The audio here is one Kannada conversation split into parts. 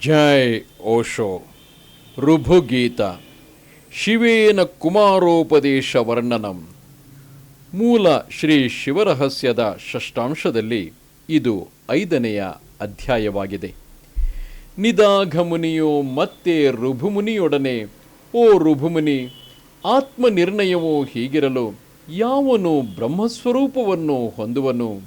ಜೈ ಓಶೋ. ಋಭುಗೀತ ಶಿವೇನ ಕುಮಾರೋಪದೇಶ ವರ್ಣನಂ. ಮೂಲ ಶ್ರೀ ಶಿವರಹಸ್ಯದ ಷಷ್ಟಾಂಶದಲ್ಲಿ ಇದು ಐದನೆಯ ಅಧ್ಯಾಯವಾಗಿದೆ. ನಿದಾಘಮುನಿಯು ಮತ್ತೆ ಋಭುಮುನಿಯೊಡನೆ ಓ ಋಭುಮುನಿ ಆತ್ಮನಿರ್ಣಯವು ಹೀಗಿರಲು ಯಾವನು ಬ್ರಹ್ಮಸ್ವರೂಪವನ್ನು ಹೊಂದುವನು?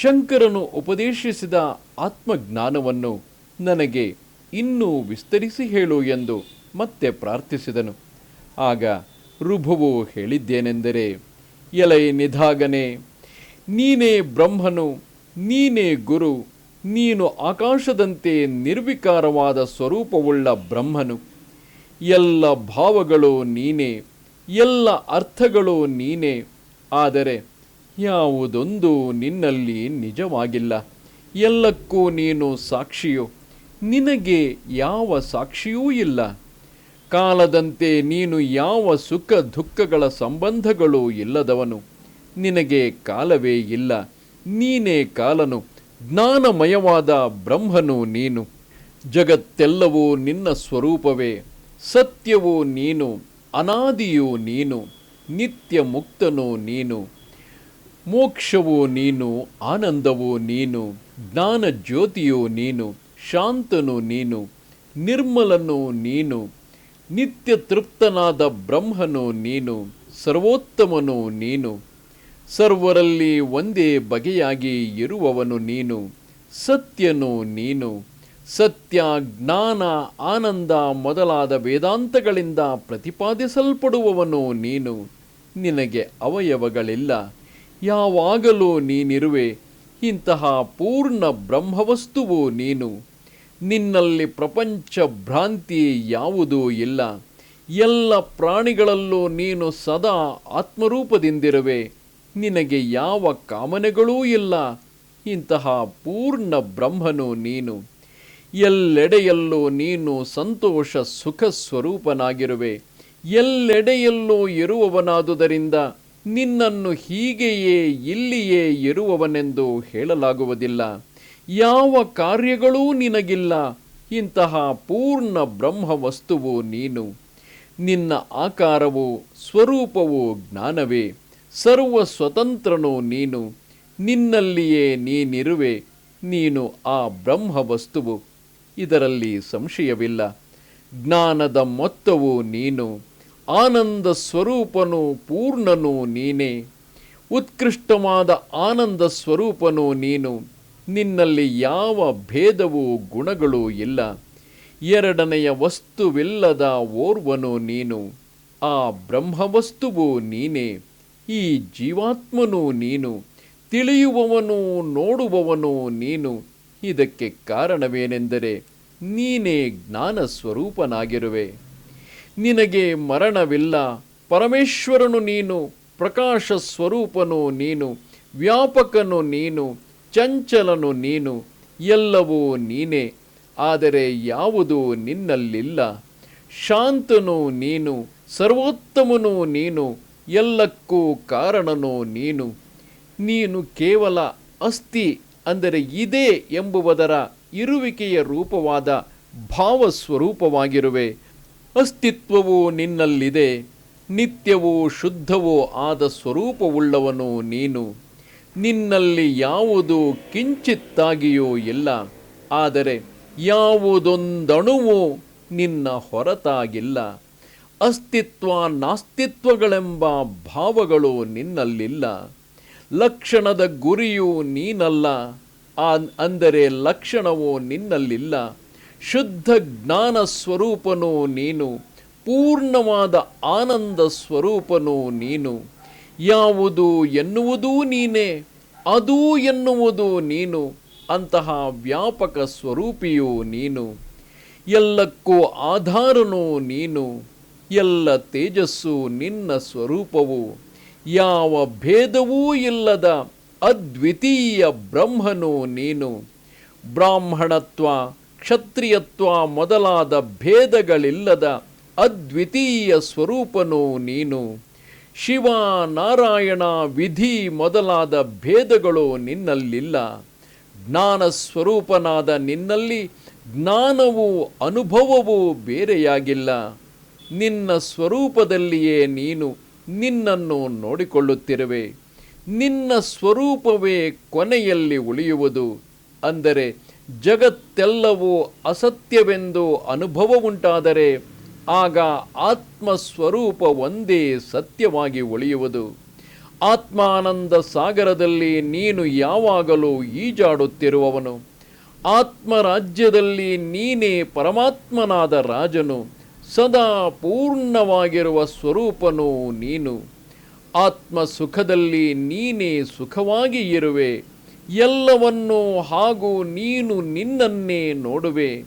ಶಂಕರನು ಉಪದೇಶಿಸಿದ ಆತ್ಮಜ್ಞಾನವನ್ನು ನನಗೆ ಇನ್ನೂ ವಿಸ್ತರಿಸಿ ಹೇಳು ಎಂದು ಮತ್ತೆ ಪ್ರಾರ್ಥಿಸಿದನು. ಆಗ ರುಭುವು ಹೇಳಿದ್ದೇನೆಂದರೆ, ಎಲೈ ನಿಧಾಗನೆ, ನೀನೇ ಬ್ರಹ್ಮನು, ನೀನೇ ಗುರು, ನೀನು ಆಕಾಶದಂತೆ ನಿರ್ವಿಕಾರವಾದ ಸ್ವರೂಪವುಳ್ಳ ಬ್ರಹ್ಮನು. ಎಲ್ಲ ಭಾವಗಳು ನೀನೇ, ಎಲ್ಲ ಅರ್ಥಗಳು ನೀನೇ, ಆದರೆ ಯಾವುದೊಂದು ನಿನ್ನಲ್ಲಿ ನಿಜವಾಗಿಲ್ಲ. ಎಲ್ಲಕ್ಕೂ ನೀನು ಸಾಕ್ಷಿಯು. ನಿನಗೆ ಯಾವ ಸಾಕ್ಷಿಯೂ ಇಲ್ಲ. ಕಾಲದಂತೆ ನೀನು ಯಾವ ಸುಖ ದುಃಖಗಳ ಸಂಬಂಧಗಳು ಇಲ್ಲದವನು. ನಿನಗೆ ಕಾಲವೇ ಇಲ್ಲ. ನೀನೇ ಕಾಲನು. ಜ್ಞಾನಮಯವಾದ ಬ್ರಹ್ಮನು ನೀನು. ಜಗತ್ತೆಲ್ಲವೂ ನಿನ್ನ ಸ್ವರೂಪವೇ. ಸತ್ಯವು ನೀನು. ಅನಾದಿಯೂ ನೀನು. ನಿತ್ಯ ಮುಕ್ತನು ನೀನು. ಮೋಕ್ಷವು ನೀನು. ಆನಂದವು ನೀನು. ಜ್ಞಾನ ಜ್ಯೋತಿಯು ನೀನು. ಶಾಂತನು ನೀನು, ನಿರ್ಮಲನು ನೀನು, ನಿತ್ಯ ತೃಪ್ತನಾದ ಬ್ರಹ್ಮನು ನೀನು, ಸರ್ವೋತ್ತಮನು ನೀನು, ಸರ್ವರಲ್ಲಿ ಒಂದೇ ಬಗೆಯಾಗಿ ಇರುವವನು ನೀನು, ಸತ್ಯನು ನೀನು, ಸತ್ಯ, ಜ್ಞಾನ, ಆನಂದ ಮೊದಲಾದ ವೇದಾಂತಗಳಿಂದ ಪ್ರತಿಪಾದಿಸಲ್ಪಡುವವನು ನೀನು. ನಿನಗೆ ಅವಯವಗಳಿಲ್ಲ. ಯಾವಾಗಲೂ ನೀನಿರುವೆ. ಇಂತಹ ಪೂರ್ಣ ಬ್ರಹ್ಮವಸ್ತುವು ನೀನು. ನಿನ್ನಲ್ಲಿ ಪ್ರಪಂಚ ಭ್ರಾಂತಿ ಯಾವುದೂ ಇಲ್ಲ. ಎಲ್ಲ ಪ್ರಾಣಿಗಳಲ್ಲೂ ನೀನು ಸದಾ ಆತ್ಮರೂಪದಿಂದಿರುವೆ. ನಿನಗೆ ಯಾವ ಕಾಮನೆಗಳೂ ಇಲ್ಲ. ಇಂತಹ ಪೂರ್ಣ ಬ್ರಹ್ಮನು ನೀನು. ಎಲ್ಲೆಡೆಯಲ್ಲೂ ನೀನು ಸಂತೋಷ ಸುಖ ಸ್ವರೂಪನಾಗಿರುವೆ. ಎಲ್ಲೆಡೆಯಲ್ಲೂ ಇರುವವನಾದುದರಿಂದ ನಿನ್ನನ್ನು ಹೀಗೆಯೇ ಇಲ್ಲಿಯೇ ಇರುವವನೆಂದು ಹೇಳಲಾಗುವುದಿಲ್ಲ. ಯಾವ ಕಾರ್ಯಗಳೂ ನಿನಗಿಲ್ಲ. ಇಂತಹ ಪೂರ್ಣ ಬ್ರಹ್ಮ ವಸ್ತುವು ನೀನು. ನಿನ್ನ ಆಕಾರವು ಸ್ವರೂಪವು ಜ್ಞಾನವೇ. ಸರ್ವ ಸ್ವತಂತ್ರನೂ ನೀನು. ನಿನ್ನಲ್ಲಿಯೇ ನೀನಿರುವೆ. ನೀನು ಆ ಬ್ರಹ್ಮ ವಸ್ತುವು ಇದರಲ್ಲಿ ಸಂಶಯವಿಲ್ಲ. ಜ್ಞಾನದ ಮೊತ್ತವು ನೀನು. ಆನಂದ ಸ್ವರೂಪನು ಪೂರ್ಣನು ನೀನೇ. ಉತ್ಕೃಷ್ಟವಾದ ಆನಂದ ಸ್ವರೂಪನು ನೀನು. ನಿನ್ನಲ್ಲಿ ಯಾವ ಭೇದವೂ ಗುಣಗಳೂ ಇಲ್ಲ. ಎರಡನೆಯ ವಸ್ತುವಿಲ್ಲದ ಓರ್ವನು ನೀನು. ಆ ಬ್ರಹ್ಮವಸ್ತುವು ನೀನೇ. ಈ ಜೀವಾತ್ಮನು ನೀನು. ತಿಳಿಯುವವನು ನೋಡುವವನು ನೀನು. ಇದಕ್ಕೆ ಕಾರಣವೇನೆಂದರೆ ನೀನೇ ಜ್ಞಾನ ಸ್ವರೂಪನಾಗಿರುವೆ ನಿನಗೆ ಮರಣವಿಲ್ಲ. ಪರಮೇಶ್ವರನು ನೀನು. ಪ್ರಕಾಶ ಸ್ವರೂಪನು ನೀನು. ವ್ಯಾಪಕನು ನೀನು. ಚಂಚಲನು ನೀನು, ಎಲ್ಲವೂ ನೀನೇ, ಆದರೆ ಯಾವುದು ನಿನ್ನಲ್ಲಿಲ್ಲ. ಶಾಂತನು ನೀನು, ಸರ್ವೋತ್ತಮನು ನೀನು, ಎಲ್ಲಕ್ಕೂ ಕಾರಣನು ನೀನು. ನೀನು ಕೇವಲ ಅಸ್ಥಿ ಅಂದರೆ ಇದೆ ಎಂಬುವುದರ ಇರುವಿಕೆಯ ರೂಪವಾದ ಭಾವಸ್ವರೂಪವಾಗಿರುವೆ. ಅಸ್ತಿತ್ವವು ನಿನ್ನಲ್ಲಿದೆ, ನಿತ್ಯವೂ ಶುದ್ಧವೂ ಆದ ಸ್ವರೂಪವುಳ್ಳವನು ನೀನು. ನಿನ್ನಲ್ಲಿ ಯಾವುದು ಕಿಂಚಿತ್ತಾಗಿಯೂ ಇಲ್ಲ, ಆದರೆ ಯಾವುದೊಂದಣುವು ನಿನ್ನ ಹೊರತಾಗಿಲ್ಲ. ಅಸ್ತಿತ್ವ ನಾಸ್ತಿತ್ವಗಳೆಂಬ ಭಾವಗಳು ನಿನ್ನಲ್ಲಿಲ್ಲ. ಲಕ್ಷಣದ ಗುರಿಯು ನೀನಲ್ಲ ಅಂದರೆ ಲಕ್ಷಣವು ನಿನ್ನಲ್ಲಿಲ್ಲ. ಶುದ್ಧ ಜ್ಞಾನ ಸ್ವರೂಪನು ನೀನು, ಪೂರ್ಣವಾದ ಆನಂದ ಸ್ವರೂಪನೂ ನೀನು. ಯಾವುದು ಎನ್ನುವುದೂ ನೀನೇ, ಅದು ಎನ್ನುವುದು ನೀನು, ಅಂತಹ ವ್ಯಾಪಕ ಸ್ವರೂಪಿಯು ನೀನು. ಎಲ್ಲಕ್ಕೂ ಆಧಾರನು ನೀನು, ಎಲ್ಲ ತೇಜಸ್ಸು ನಿನ್ನ ಸ್ವರೂಪವು. ಯಾವ ಭೇದವೂ ಇಲ್ಲದ ಅದ್ವಿತೀಯ ಬ್ರಹ್ಮನು ನೀನು. ಬ್ರಾಹ್ಮಣತ್ವ, ಕ್ಷತ್ರಿಯತ್ವ ಮೊದಲಾದ ಭೇದಗಳಿಲ್ಲದ ಅದ್ವಿತೀಯ ಸ್ವರೂಪನು ನೀನು. ಶಿವ ನಾರಾಯಣ ವಿಧಿ ಮೊದಲಾದ ಭೇದಗಳು ನಿನ್ನಲ್ಲಿಲ್ಲ. ಜ್ಞಾನ ಸ್ವರೂಪನಾದ ನಿನ್ನಲ್ಲಿ ಜ್ಞಾನವು ಅನುಭವವು ಬೇರೆಯಾಗಿಲ್ಲ. ನಿನ್ನ ಸ್ವರೂಪದಲ್ಲಿಯೇ ನೀನು ನಿನ್ನನ್ನು ನೋಡಿಕೊಳ್ಳುತ್ತಿರುವೆ. ನಿನ್ನ ಸ್ವರೂಪವೇ ಕೊನೆಯಲ್ಲಿ ಉಳಿಯುವುದು. ಅಂದರೆ ಜಗತ್ತೆಲ್ಲವೂ ಅಸತ್ಯವೆಂದು ಅನುಭವ ಉಂಟಾದರೆ ಆಗ ಆತ್ಮ ಸ್ವರೂಪ ಒಂದೇ ಸತ್ಯವಾಗಿ ಉಳಿಯುವುದು. ಆತ್ಮಾನಂದ ಸಾಗರದಲ್ಲಿ ನೀನು ಯಾವಾಗಲೂ ಈಜಾಡುತ್ತಿರುವವನು. ಆತ್ಮರಾಜ್ಯದಲ್ಲಿ ನೀನೇ ಪರಮಾತ್ಮನಾದ ರಾಜನು. ಸದಾ ಪೂರ್ಣವಾಗಿರುವ ಸ್ವರೂಪನು ನೀನು. ಆತ್ಮ ಸುಖದಲ್ಲಿ ನೀನೇ ಸುಖವಾಗಿ ಇರುವೆ. ಎಲ್ಲವನ್ನೂ ಹಾಗೂ ನೀನು ನಿನ್ನನ್ನೇ ನೋಡುವೆ.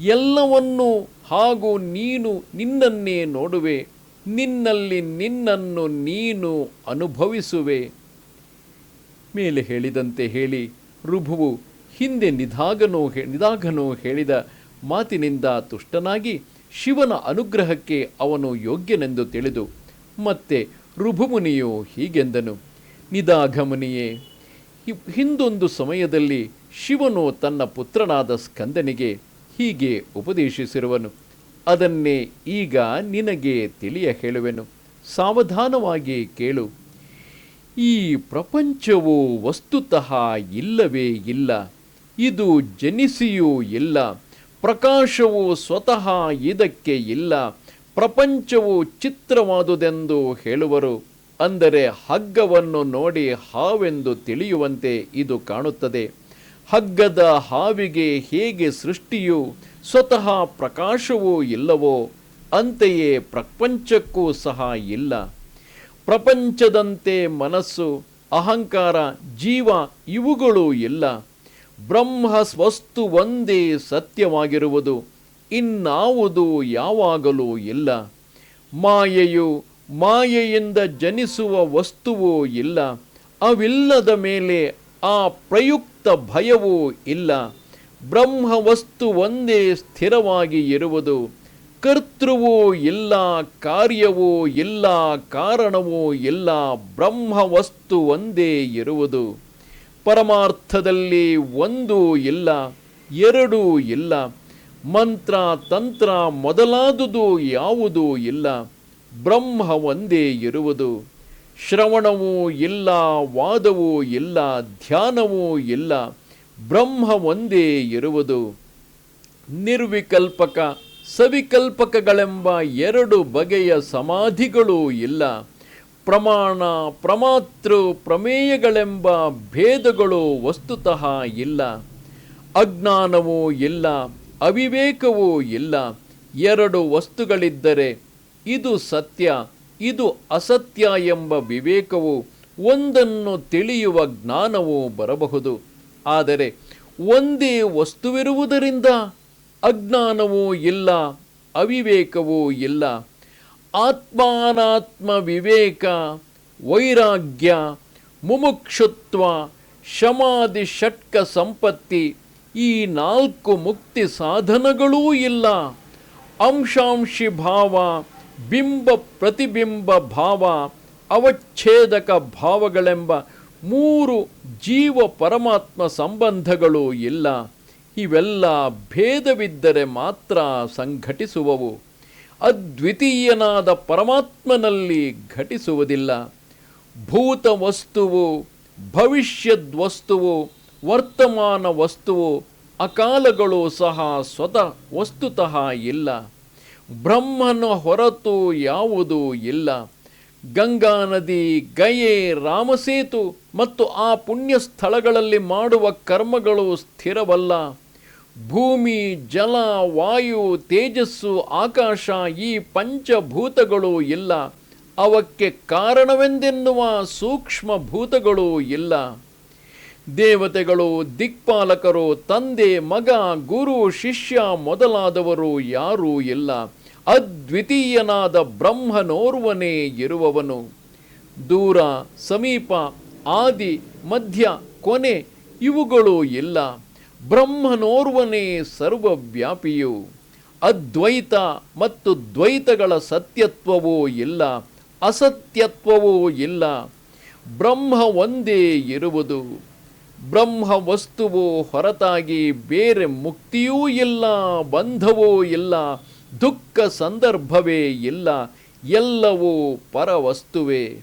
ಎಲ್ಲವನ್ನು ಹಾಗೂ ನೀನು ನಿನ್ನನ್ನೇ ನೋಡುವೆ, ನಿನ್ನಲ್ಲಿ ನಿನ್ನನ್ನು ನೀನು ಅನುಭವಿಸುವೆ. ಮೇಲೆ ಹೇಳಿದಂತೆ ಹೇಳಿ ರುಭುವು ಹಿಂದೆ ನಿಧಾಗನೋ ನಿಧಾಗನೋ ಹೇಳಿದ ಮಾತಿನಿಂದ ತುಷ್ಟನಾಗಿ ಶಿವನ ಅನುಗ್ರಹಕ್ಕೆ ಅವನು ಯೋಗ್ಯನೆಂದು ತಿಳಿದು, ಮತ್ತೆ ಋಭುಮುನಿಯು ಹೀಗೆಂದನು ನಿದಾಘಮುನಿಯೇ ಹಿ- ಹಿಂದೊಂದು ಸಮಯದಲ್ಲಿ ಶಿವನು ತನ್ನ ಪುತ್ರನಾದ ಸ್ಕಂದನಿಗೆ ಹೀಗೆ ಉಪದೇಶಿಸಿರುವನು, ಅದನ್ನೇ ಈಗ ನಿನಗೆ ತಿಳಿಯ ಹೇಳುವೆನು. ಸಾವಧಾನವಾಗಿ ಕೇಳು. ಈ ಪ್ರಪಂಚವು ವಸ್ತುತಃ ಇಲ್ಲವೇ ಇಲ್ಲ, ಇದು ಜನಿಸಿಯೂ ಇಲ್ಲ, ಪ್ರಕಾಶವು ಸ್ವತಃ ಇದಕ್ಕೆ ಇಲ್ಲ, ಪ್ರಪಂಚವು ಚಿತ್ರವಾದುದೆಂದು ಹೇಳುವರು. ಅಂದರೆ ಹಗ್ಗವನ್ನು ನೋಡಿ ಹಾವೆಂದು ತಿಳಿಯುವಂತೆ ಇದು ಕಾಣುತ್ತದೆ. ಹಗ್ಗದ ಹಾವಿಗೆ ಹೇಗೆ ಸೃಷ್ಟಿಯು, ಸ್ವತಃ ಪ್ರಕಾಶವೂ ಇಲ್ಲವೋ, ಅಂತೆಯೇ ಪ್ರಪಂಚಕ್ಕೂ ಸಹ ಇಲ್ಲ. ಪ್ರಪಂಚದಂತೆ ಮನಸ್ಸು, ಅಹಂಕಾರ, ಜೀವ ಇವುಗಳು ಇಲ್ಲ. ಬ್ರಹ್ಮ ಸ್ವಸ್ತು ಒಂದೇ ಸತ್ಯವಾಗಿರುವುದು, ಇನ್ನಾವುದು ಯಾವಾಗಲೂ ಇಲ್ಲ. ಮಾಯೆಯು ಮಾಯೆಯಿಂದ ಜನಿಸುವ ವಸ್ತುವೂ ಇಲ್ಲ. ಅವಿಲ್ಲದ ಮೇಲೆ ಆ ಪ್ರಯುಕ್ತ ಭಯವೂ ಇಲ್ಲ. ಬ್ರಹ್ಮ ವಸ್ತು ಒಂದೇ ಸ್ಥಿರವಾಗಿ ಇರುವುದು. ಕರ್ತೃವೂ ಇಲ್ಲ, ಕಾರ್ಯವೂ ಇಲ್ಲ, ಕಾರಣವೂ ಇಲ್ಲ ಬ್ರಹ್ಮ ವಸ್ತು ಒಂದೇ ಇರುವುದು. ಪರಮಾರ್ಥದಲ್ಲಿ ಒಂದು ಇಲ್ಲ, ಎರಡೂ ಇಲ್ಲ. ಮಂತ್ರ, ತಂತ್ರ ಮೊದಲಾದುದು ಯಾವುದೂ ಇಲ್ಲ. ಬ್ರಹ್ಮ ಒಂದೇ ಇರುವುದು. ಶ್ರವಣವೂ ಇಲ್ಲ, ವಾದವೂ ಇಲ್ಲ, ಧ್ಯಾನವೂ ಇಲ್ಲ, ಬ್ರಹ್ಮ ಒಂದೇ ಇರುವುದು. ನಿರ್ವಿಕಲ್ಪಕ, ಸವಿಕಲ್ಪಕಗಳೆಂಬ ಎರಡು ಬಗೆಯ ಸಮಾಧಿಗಳೂ ಇಲ್ಲ. ಪ್ರಮಾಣ, ಪ್ರಮಾತೃ, ಪ್ರಮೇಯಗಳೆಂಬ ಭೇದಗಳು ವಸ್ತುತಃ ಇಲ್ಲ. ಅಜ್ಞಾನವೂ ಇಲ್ಲ, ಅವಿವೇಕವೂ ಇಲ್ಲ. ಎರಡು ವಸ್ತುಗಳಿದ್ದರೆ ಇದು ಸತ್ಯ. ಇದು ಅಸತ್ಯ ಎಂಬ ವಿವೇಕವು ಒಂದನ್ನು ತಿಳಿಯುವ ಜ್ಞಾನವು ಬರಬಹುದು. ಆದರೆ ಒಂದೇ ವಸ್ತುವಿರುವುದರಿಂದ ಅಜ್ಞಾನವೂ ಇಲ್ಲ, ಅವಿವೇಕವೂ ಇಲ್ಲ. ಆತ್ಮಾನಾತ್ಮ ವಿವೇಕ, ವೈರಾಗ್ಯ, ಮುಮುಕ್ಷುತ್ವ, ಶಮಾದಿ ಷಟ್ಕ ಸಂಪತ್ತಿ ಈ ನಾಲ್ಕು ಮುಕ್ತಿ ಸಾಧನಗಳೂ ಇಲ್ಲ. ಅಂಶಾಂಶಿ ಭಾವ ಬಿಂಬ ಪ್ರತಿಬಿಂಬ ಭಾವ, ಅವಚ್ಛೇದಕ ಭಾವಗಳೆಂಬ ಮೂರು ಜೀವ ಪರಮಾತ್ಮ ಸಂಬಂಧಗಳು ಇಲ್ಲ. ಇವೆಲ್ಲ ಭೇದವಿದ್ದರೆ ಮಾತ್ರ ಸಂಘಟಿಸುವವು. ಅದ್ವಿತೀಯನಾದ ಪರಮಾತ್ಮನಲ್ಲಿ ಘಟಿಸುವುದಿಲ್ಲ. ಭೂತ ವಸ್ತುವು ಭವಿಷ್ಯದ ವಸ್ತುವು ವರ್ತಮಾನ ವಸ್ತುವು, ಅಕಾಲಗಳು ಸಹ ಸ್ವತಃ ವಸ್ತುತಃ ಇಲ್ಲ. ಬ್ರಹ್ಮನ ಹೊರತು ಯಾವುದೂ ಇಲ್ಲ. ಗಂಗಾ ನದಿ, ಗಯೆ, ರಾಮಸೇತು ಮತ್ತು ಆ ಪುಣ್ಯ ಸ್ಥಳಗಳಲ್ಲಿ ಮಾಡುವ ಕರ್ಮಗಳು ಸ್ಥಿರವಲ್ಲ. ಭೂಮಿ, ಜಲ, ವಾಯು, ತೇಜಸ್ಸು, ಆಕಾಶ ಈ ಪಂಚಭೂತಗಳು ಇಲ್ಲ. ಅವಕ್ಕೆ ಕಾರಣವೆಂದೆನ್ನುವ ಸೂಕ್ಷ್ಮ ಭೂತಗಳು ಇಲ್ಲ. ದೇವತೆಗಳು, ದಿಕ್ಪಾಲಕರು, ತಂದೆ, ಮಗ, ಗುರು, ಶಿಷ್ಯ ಮೊದಲಾದವರು ಯಾರೂ ಇಲ್ಲ. ಅದ್ವಿತೀಯನಾದ ಬ್ರಹ್ಮನೋರ್ವನೇ ಇರುವವನು. ದೂರ, ಸಮೀಪ, ಆದಿ, ಮಧ್ಯ, ಕೊನೆ ಇವುಗಳು ಇಲ್ಲ. ಬ್ರಹ್ಮನೋರ್ವನೇ ಸರ್ವವ್ಯಾಪಿಯು. ಅದ್ವೈತ ಮತ್ತು ದ್ವೈತಗಳ ಸತ್ಯತ್ವವೂ ಇಲ್ಲ. ಅಸತ್ಯತ್ವವೂ ಇಲ್ಲ. ಬ್ರಹ್ಮ ಒಂದೇ ಇರುವುದು. ಬ್ರಹ್ಮ ವಸ್ತುವು ಹೊರತಾಗಿ ಬೇರೆ ಮುಕ್ತಿಯೂ ಇಲ್ಲ, ಬಂಧವೂ ಇಲ್ಲ, ದುಃಖ ಸಂದರ್ಭವೇ ಇಲ್ಲ, ಎಲ್ಲವೂ ಪರವಸ್ತುವೇ.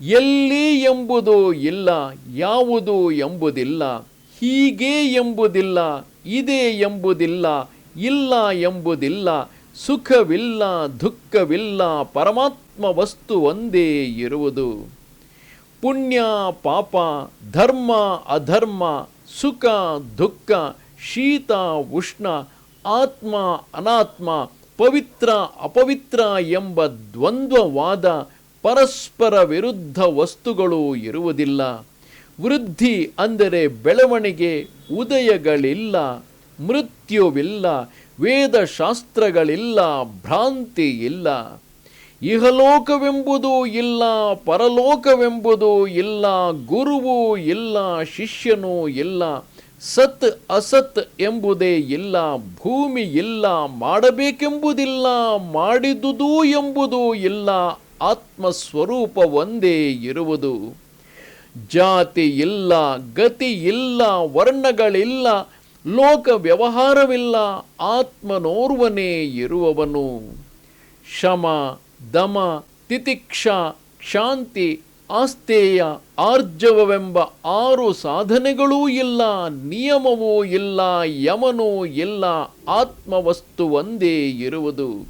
ಎಲ್ಲಿ ಎಂಬುದು ಇಲ್ಲ, ಯಾವುದು ಎಂಬುದಿಲ್ಲ, ಹೀಗೆ ಎಂಬುದಿಲ್ಲ, ಇದೆ ಎಂಬುದಿಲ್ಲ, ಇಲ್ಲ ಎಂಬುದಿಲ್ಲ, ಸುಖವಿಲ್ಲ, ದುಃಖವಿಲ್ಲ, ಪರಮಾತ್ಮ ವಸ್ತು ಒಂದೇ ಇರುವುದು. ಪುಣ್ಯ, ಪಾಪ, ಧರ್ಮ, ಅಧರ್ಮ, ಸುಖ, ದುಃಖ, ಶೀತ, ಉಷ್ಣ, ಆತ್ಮ, ಅನಾತ್ಮ, ಪವಿತ್ರ, ಅಪವಿತ್ರ ಎಂಬ ದ್ವಂದ್ವವಾದ ಪರಸ್ಪರ ವಿರುದ್ಧ ವಸ್ತುಗಳು ಇರುವುದಿಲ್ಲ. ವೃದ್ಧಿ ಅಂದರೆ ಬೆಳವಣಿಗೆ, ಉದಯಗಳಿಲ್ಲ, ಮೃತ್ಯುವಿಲ್ಲ, ವೇದಶಾಸ್ತ್ರಗಳಿಲ್ಲ ಭ್ರಾಂತಿ ಇಲ್ಲ ಇಹಲೋಕವೆಂಬುದು ಇಲ್ಲ, ಪರಲೋಕವೆಂಬುದು ಇಲ್ಲ, ಗುರುವು ಇಲ್ಲ, ಶಿಷ್ಯನು ಇಲ್ಲ, ಸತ್ ಅಸತ್ ಎಂಬುದೇ ಇಲ್ಲ, ಭೂಮಿ ಇಲ್ಲ, ಮಾಡಬೇಕೆಂಬುದಿಲ್ಲ, ಮಾಡಿದುದು ಎಂಬುದು ಇಲ್ಲ, ಆತ್ಮಸ್ವರೂಪ ಒಂದೇ ಇರುವುದು. ಜಾತಿ ಇಲ್ಲ, ಗತಿ ಇಲ್ಲ, ವರ್ಣಗಳಿಲ್ಲ ಲೋಕ ವ್ಯವಹಾರವಿಲ್ಲ ಆತ್ಮನೋರ್ವನೇ ಇರುವವನು. ಶಮ ದಮ ತಿತಿಕ್ಷ ಶಾಂತಿ ಆಸ್ತೇಯ ಆರ್ಜವವೆಂಬ ಆರು ಸಾಧನೆಗಳೂ ಇಲ್ಲ, ನಿಯಮವೂ ಇಲ್ಲ, ಯಮನೂ ಇಲ್ಲ, ಆತ್ಮವಸ್ತು ಒಂದೇ ಇರುವುದು.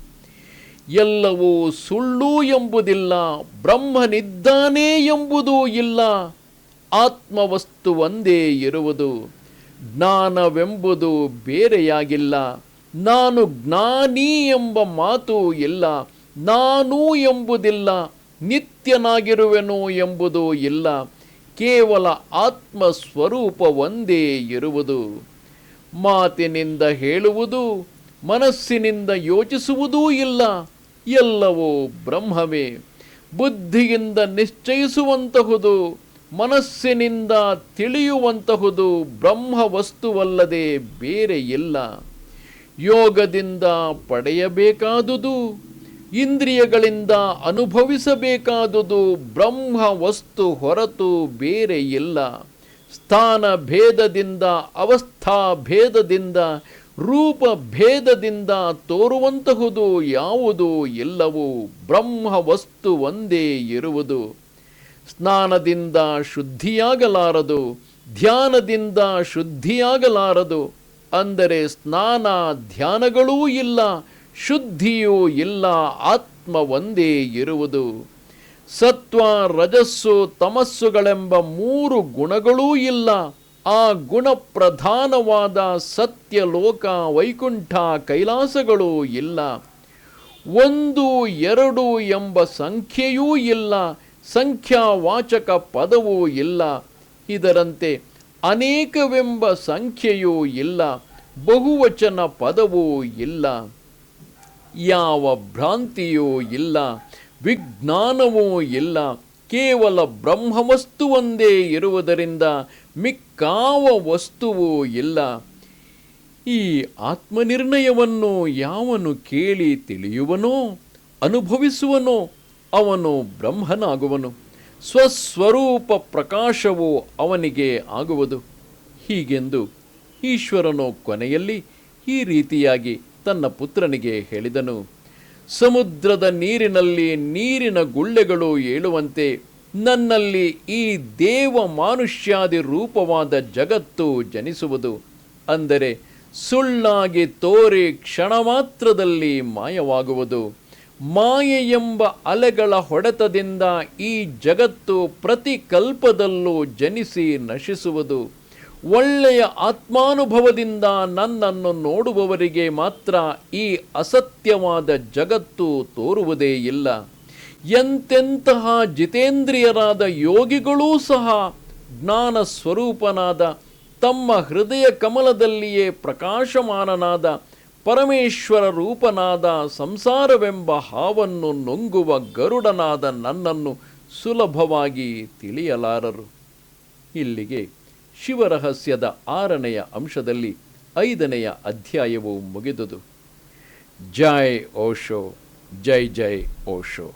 ಎಲ್ಲವೂ ಸುಳ್ಳು ಎಂಬುದಿಲ್ಲ, ಬ್ರಹ್ಮನಿದ್ದಾನೆ ಎಂಬುದೂ ಇಲ್ಲ, ಆತ್ಮವಸ್ತು ಒಂದೇ ಇರುವುದು. ಜ್ಞಾನವೆಂಬುದು ಬೇರೆಯಾಗಿಲ್ಲ, ನಾನು ಜ್ಞಾನಿ ಎಂಬ ಮಾತೂ ಇಲ್ಲ ನಾನು ಎಂಬುದಿಲ್ಲ, ನಿತ್ಯನಾಗಿರುವೆನು ಎಂಬುದು ಇಲ್ಲ, ಕೇವಲ ಆತ್ಮ ಸ್ವರೂಪ ಒಂದೇ ಇರುವುದು. ಮಾತಿನಿಂದ ಹೇಳುವುದು, ಮನಸ್ಸಿನಿಂದ ಯೋಚಿಸುವುದೂ ಇಲ್ಲ, ಎಲ್ಲವೂ ಬ್ರಹ್ಮವೇ. ಬುದ್ಧಿಯಿಂದ ನಿಶ್ಚಯಿಸುವಂತಹುದು, ಮನಸ್ಸಿನಿಂದ ತಿಳಿಯುವಂತಹುದು ಬ್ರಹ್ಮ ವಸ್ತುವಲ್ಲದೆ ಬೇರೆ ಇಲ್ಲ. ಯೋಗದಿಂದ ಪಡೆಯಬೇಕಾದುದು ಇಂದ್ರಿಯಗಳಿಂದ ಅನುಭವಿಸಬೇಕಾದುದು ಬ್ರಹ್ಮ ವಸ್ತು ಹೊರತು ಬೇರೆ ಇಲ್ಲ. ಸ್ಥಾನ ಭೇದದಿಂದ, ಅವಸ್ಥಾ ಭೇದದಿಂದ, ರೂಪ ಭೇದದಿಂದ ತೋರುವಂತಹುದು ಯಾವುದು ಎಲ್ಲವೂ ಬ್ರಹ್ಮ ವಸ್ತು ಒಂದೇ ಇರುವುದು. ಸ್ನಾನದಿಂದ ಶುದ್ಧಿಯಾಗಲಾರದು, ಧ್ಯಾನದಿಂದ ಶುದ್ಧಿಯಾಗಲಾರದು, ಅಂದರೆ ಸ್ನಾನ ಧ್ಯಾನಗಳೂ ಇಲ್ಲ ಶುದ್ಧಿಯೂ ಇಲ್ಲ, ಆತ್ಮ ಒಂದೇ ಇರುವುದು. ಸತ್ವ, ರಜಸ್ಸು, ತಮಸ್ಸುಗಳೆಂಬ ಮೂರು ಗುಣಗಳೂ ಇಲ್ಲ. ಆ ಗುಣ ಪ್ರಧಾನವಾದ ಸತ್ಯ ಸತ್ಯಲೋಕ, ವೈಕುಂಠ, ಕೈಲಾಸಗಳೂ ಇಲ್ಲ. ಒಂದು, ಎರಡು ಎಂಬ ಸಂಖ್ಯೆಯೂ ಇಲ್ಲ. ಸಂಖ್ಯಾವಾಚಕ ಪದವೂ ಇಲ್ಲ. ಇದರಂತೆ ಅನೇಕವೆಂಬ ಸಂಖ್ಯೆಯೂ ಇಲ್ಲ. ಬಹುವಚನ ಪದವೂ ಇಲ್ಲ. ಯಾವ ಭ್ರಾಂತಿಯೂ ಇಲ್ಲ, ವಿಜ್ಞಾನವೂ ಇಲ್ಲ, ಕೇವಲ ಬ್ರಹ್ಮವಸ್ತು ಒಂದೇ ಇರುವುದರಿಂದ ಮಿಕ್ಕಾವ ವಸ್ತುವೂ ಇಲ್ಲ. ಈ ಆತ್ಮನಿರ್ಣಯವನ್ನು ಯಾವನು ಕೇಳಿ ತಿಳಿಯುವನೋ, ಅನುಭವಿಸುವನೋ, ಅವನು ಬ್ರಹ್ಮನಾಗುವನು. ಸ್ವಸ್ವರೂಪ ಪ್ರಕಾಶವು ಅವನಿಗೆ ಆಗುವುದು. ಹೀಗೆಂದು ಈಶ್ವರನು ಕೊನೆಯಲ್ಲಿ ಈ ರೀತಿಯಾಗಿ ತನ್ನ ಪುತ್ರನಿಗೆ ಹೇಳಿದನು, ಸಮುದ್ರದ ನೀರಿನಲ್ಲಿ ನೀರಿನ ಗುಳ್ಳೆಗಳು ಏಳುವಂತೆ ನನ್ನಲ್ಲಿ ಈ ದೇವ ಮಾನುಷ್ಯಾದಿ ರೂಪವಾದ ಜಗತ್ತು ಜನಿಸುವುದು, ಅಂದರೆ ಸುಳ್ಳಾಗಿ ತೋರಿ ಕ್ಷಣ ಮಾತ್ರದಲ್ಲಿ ಮಾಯವಾಗುವುದು. ಮಾಯೆ ಎಂಬ ಅಲೆಗಳ ಹೊಡೆತದಿಂದ ಈ ಜಗತ್ತು ಪ್ರತಿ ಕಲ್ಪದಲ್ಲೂ ಜನಿಸಿ ನಶಿಸುವುದು. ಒಳ್ಳೆಯ ಆತ್ಮಾನುಭವದಿಂದ ನನ್ನನ್ನು ನೋಡುವವರಿಗೆ ಮಾತ್ರ ಈ ಅಸತ್ಯವಾದ ಜಗತ್ತು ತೋರುವುದೇ ಇಲ್ಲ. ಎಂತೆಂತಹ ಜಿತೇಂದ್ರಿಯರಾದ ಯೋಗಿಗಳೂ ಸಹ ಜ್ಞಾನ ಸ್ವರೂಪನಾದ, ತಮ್ಮ ಹೃದಯ ಕಮಲದಲ್ಲಿಯೇ ಪ್ರಕಾಶಮಾನನಾದ, ಪರಮೇಶ್ವರ ರೂಪನಾದ ಸಂಸಾರವೆಂಬ ಹಾವನ್ನು ನುಂಗುವ ಗರುಡನಾದ ನನ್ನನ್ನು ಸುಲಭವಾಗಿ ತಿಳಿಯಲಾರರು. ಇಲ್ಲಿಗೆ ಶಿವರಹಸ್ಯದ ಆರನೆಯ ಅಂಶದಲ್ಲಿ ಐದನೆಯ ಅಧ್ಯಾಯವು ಮುಗಿದುದು. ಜೈ ಓಶೋ ಜೈ ಜೈ ಓಶೋ.